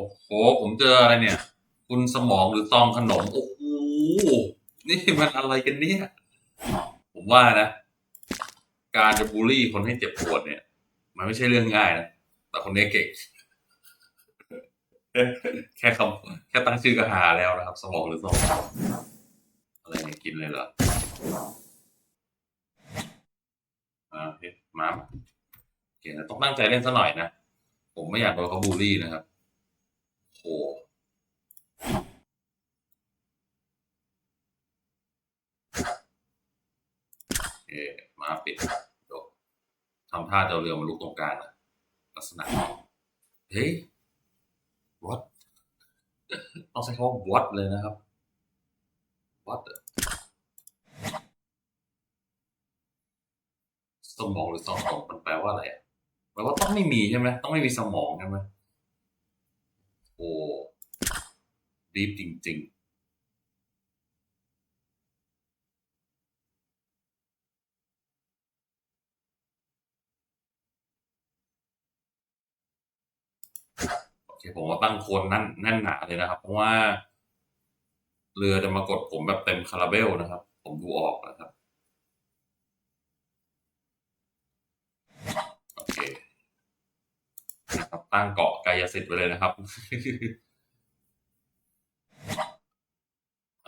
อ้โห ผมเจออะไรเนี่ย คุณสมองหรือซองขนม โอ้โห นี่มันอะไรกันเนี่ย ผมว่านะ การจะบูลลี่คนให้เจ็บปวดเนี่ย มันไม่ใช่เรื่องง่ายนะ แต่คนนี้เก่ง แค่คำแค่ตั้งชื่อก็หาแล้วนะครับ สมองหรือซองอะไรเนี่ยกินเลยเหรออ่าเฮ้ยมาเก่งนะต้องตั้งใจเล่นซะหน่อยนะ ผมไม่อยากโดนเขาบูลลี่นะครับ โหโอมาปิดจบทำท่าจะเรือมาลุกตรงกลางนะลักษณะเฮ้ย what ต้องใช้คำว่า what เลยนะครับ what สมองหรือสมองมันแปลว่าอะไรอะแปลว่าต้องไม่มีใช่ไหมต้องไม่มีสมองใช่ไหม โอ้ดีจริงๆโอเคผมว่าตั้งโคนนั่นแน่นหนาเลยนะครับ เพราะว่า เรือจะมากดผมแบบเต็มคาราเบลนะครับ ผมดูออกนะครับ โอเค นะครับตั้งเกาะกายสิทธิ์ไว้เลยนะครับ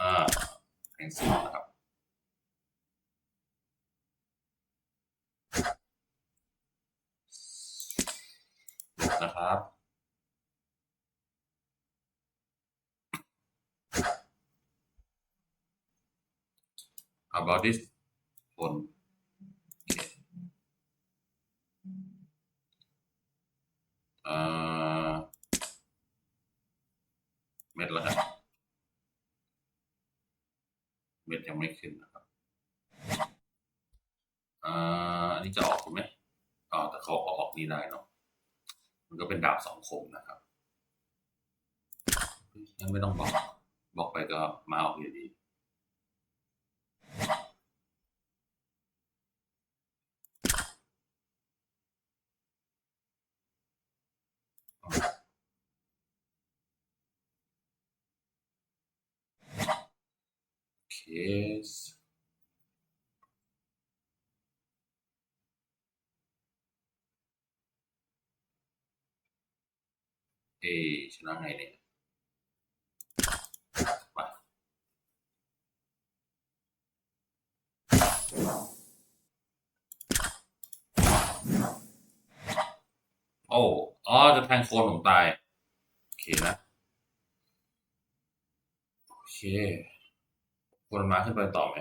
อ่าแห่งสิทธิ์นะครับนะครับ about this ผลโอเค เม็ดแล้วครับ เม็ดยังไม่ขึ้นนะครับอันนี้จะออกถูกไหมอ๋อแต่เขาเอาออกนี่ได้เนาะ มันก็เป็นดาบสองคมนะครับ ยังไม่ต้องบอก บอกไปก็มาออกอยู่ดี เคสเอชนะไงเนี่ยไปโอ้อ๋อจะแทงโคนผมตาย โอเคนะ โอเค ควรมาขึ้นไปต่อไหม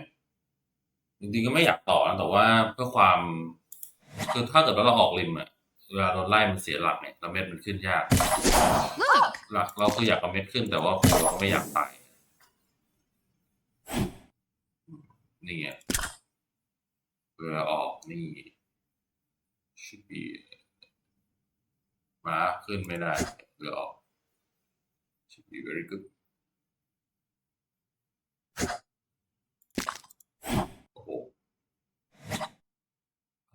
จริงๆก็ไม่อยากต่อนะแต่ว่าเพื่อความคือถ้าเกิดว่าเราออกริมอะเวลาเราไล่มันเสียหลักเนี่ยเราเม็ดมันขึ้นยากหลักเราคืออยากเอาเม็ดขึ้นแต่ว่าเราก็ไม่อยากตายนี่ไงเวลาออกนี่ชิบบีมาขึ้นไม่ได้เรือออกชิบบี very good โอ้โห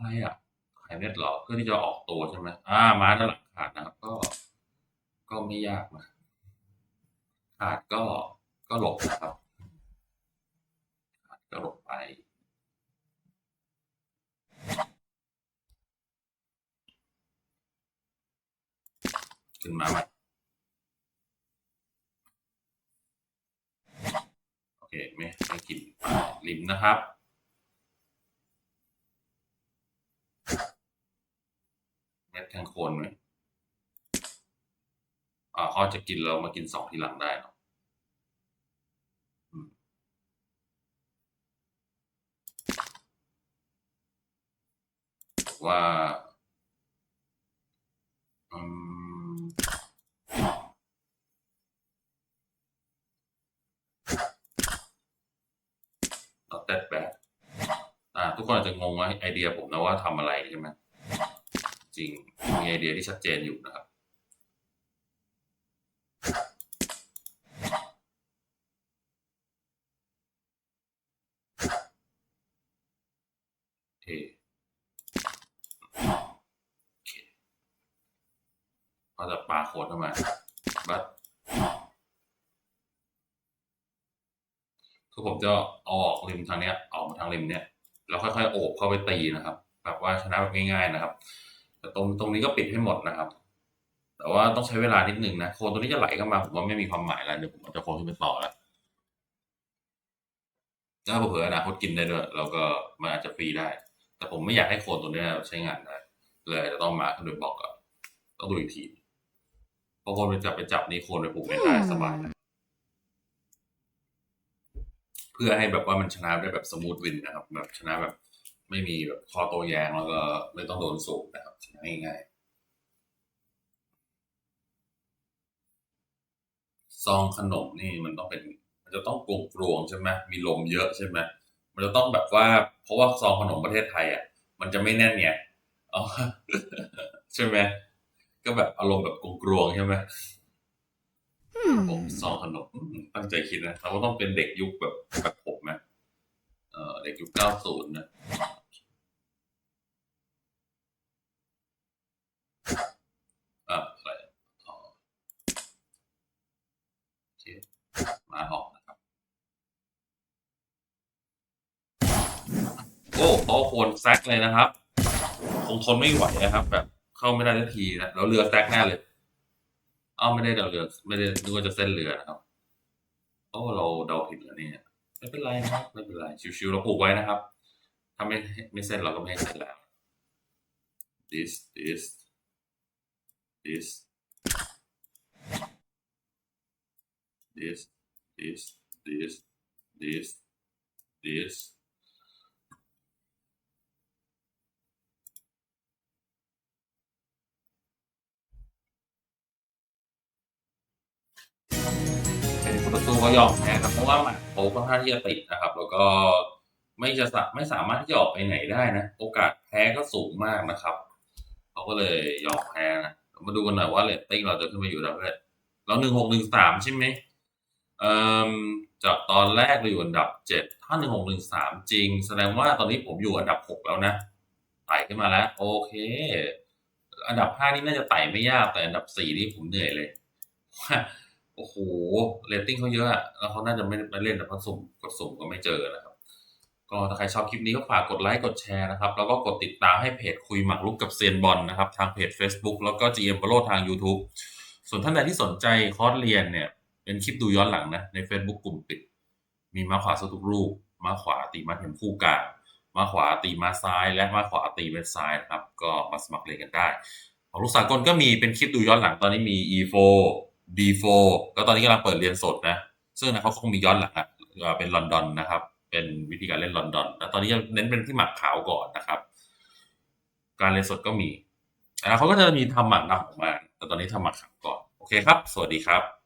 อะไรอะขายเน็ตหรอเพื่อที่จะออกตัวใช่ไหมอ่ามาด้านหลังขาดนะครับ ก็ ก็ไม่ยากนะขาดก็ก็หลบนะครับขาดก็หลบไปขึ้นมาใหม่โอเคไม่ไม่กินริมนะครับ เม็ดแทงโคนไหมอ่าเขาจะกินเรามากินสองทีหลังได้เนาะว่าอืม not that bad อ่า ทุกคนอาจจะงงว่าไอเดียผมนะว่าทำอะไรใช่ไหม จริง มีไอเดียที่ชัดเจนอยู่นะครับ โอเคก็จะปาโค้ดเข้ามาบัตคือผมจะเอาออกริมทางเนี้ยออกมาทางริมเนี้ยแล้วค่อยๆโอบเข้าไปตีนะครับ แบบว่าชนะแบบง่ายๆนะครับ แต่ตรงตรงนี้ก็ปิดให้หมดนะครับ แต่ว่าต้องใช้เวลานิดนึงนะโคนตัวนี้จะไหลเข้ามาผมว่าไม่มีความหมายแล้วเดี๋ยวผมจะโคนขึ้นไปต่อแล้วถ้าเผื่ออนาคตกินได้ด้วยเราก็มันอาจจะฟรีได้ แต่ผมไม่อยากให้โคนตัวเนี้ยใช้งานได้เลยจะต้องมาขึ้นโดยบล็อกก่อนต้องดูอีกทีเพราะคนไปจับไปจับนี่โคนไปปลูกไม่ได้สบายนะเพื่อให้แบบว่ามันชนะได้แบบสมูทวินนะครับ แบบชนะแบบ ไม่มีแบบคอโตแยงแล้วก็ไม่ต้องโดนสูบนะครับชนะง่ายๆซองขนมนี่มันต้องเป็น มันจะต้องกลวงกลวงๆใช่ไหมมีลมเยอะใช่ไหมมันจะต้องแบบว่า เพราะว่าซองขนมประเทศไทยอะ มันจะไม่แน่นไงอ๋อใช่ไหมก็แบบอารมณ์แบบกลวงกลวงๆใช่ไหมผมซองขนมอืมตั้งใจคิดนะเราก็ต้องเป็นเด็กยุคแบบแบบผมนะ เออเด็กยุคเก้าศูนย์นะอ่าใส่อ๋อโอเคมาออกนะครับ โอ้เขาโคนแซกเลยนะครับ คงทนไม่ไหวนะครับ แบบเข้าไม่ได้ทันทีนะแล้วเรือแซกแน่เลยเอ้าไม่ได้เดาเรือ ไม่ได้นึกว่าจะเส้นเรือนะครับ โอ้เราเดาผิดแล้วเนี่ย ไม่เป็นไรนะครับไม่เป็นไรชิวๆเราผูกไว้นะครับ ถ้าไม่ไม่เส้นเราก็ไม่ให้เส้นแล้ว this this this this this this this this ต่อสู้ก็ยอมแพ้ครับเพราะว่ามัดเขาค่อนข้าที่จะติดนะครับ แล้วก็ไม่จะสไม่สามารถที่จะออกไปไหนได้นะ โอกาสแพ้ก็สูงมากนะครับเขาก็เลยยอมแพ้นะมาดูกันหน่อยว่าเรตติ้งเราจะขึ้นไปอยู่อันดับเท่าไหร่เราหนึ่งหกหนึ่งสามใช่ไหมเอ่อจากตอนแรกเราอยู่อันดับเจ็ดถ้าหนึ่งหกหนึ่งสามจริง แสดงว่าตอนนี้ผมอยู่อันดับหกแล้วนะไต่ขึ้นมาแล้ว โอเค อันดับห้านี่น่าจะไต่ไม่ยากแต่อันดับสี่นี่ผมเหนื่อยเลย โอ้โหเรตติ้งเขาเยอะอะแล้วเขาน่าจะไม่ไม่เล่นแต่เพราสุ่มกดสุ่มก็ไม่เจอนะครับ ก็ถ้าใครชอบคลิปนี้ก็ฝากกดไลค์กดแชร์นะครับ แล้วก็กดติดตามให้เพจคุยหมักลุกกับเซียนบอลนะครับ ทางเพจ Facebook แล้วก็ GM บอลโลทาง YouTube ส่วนท่านใดที่สนใจคอร์สเรียนเนี่ย เป็นคลิปดูย้อนหลังนะ ใน Facebook กลุ่มปิด มีม้าขวาสู้ทุกรูปม้าขวาตีม้าเข็มคู่กลางม้าขวาตีม้าซ้าย และม้าขวาตีเวทซ้ายนะครับ ก็มาสมัครเรียนกันได้ของลูกสากลก็มีเป็นคลิปดูย้อนหลังตอนนี้มี E4 B4 ก็ตอนนี้กำลังเปิดเรียนสดนะ ซึ่งนะเขาคงมีย้อนหลังอะเป็นลอนดอนนะครับ เป็นวิธีการเล่นลอนดอนแล้วตอนนี้เน้นเป็นที่หมักขาวก่อนนะครับ การเรียนสดก็มีนะเขาก็จะมีทำหมักดำออกมา แต่ตอนนี้ทำหมักขาวก่อน โอเคครับ สวัสดีครับ